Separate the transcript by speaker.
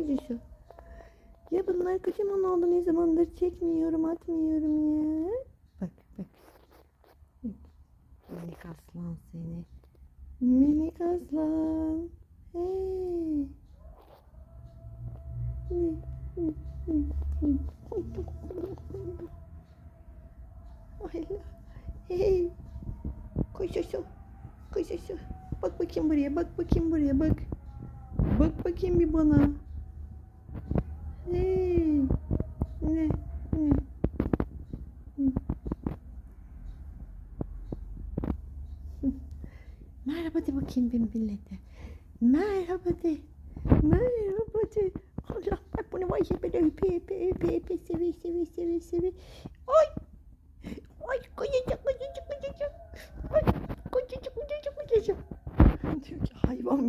Speaker 1: kuzusu. Ya bunlar kocaman oldu ne zamandır çekmiyorum atmıyorum ya. Bak bak. Minik aslan seni. Minik aslan. Hey. Allah. Hey. Kuzusu. Kuzusu. Bak bakayım buraya. Bak bakayım buraya. Bak. Bak bakayım bir bana. Hey. Ne? Ne? Hı. Hı. Merhaba de bakayım bir millete. Merhaba de. Merhaba de. Allah bak bunu var ya böyle öpe öpe öpe öpe seve seve seve seve. Ay. Ay kocacık kocacık kocacık. Ay kocacık kocacık kocacık. Diyor ki hayvan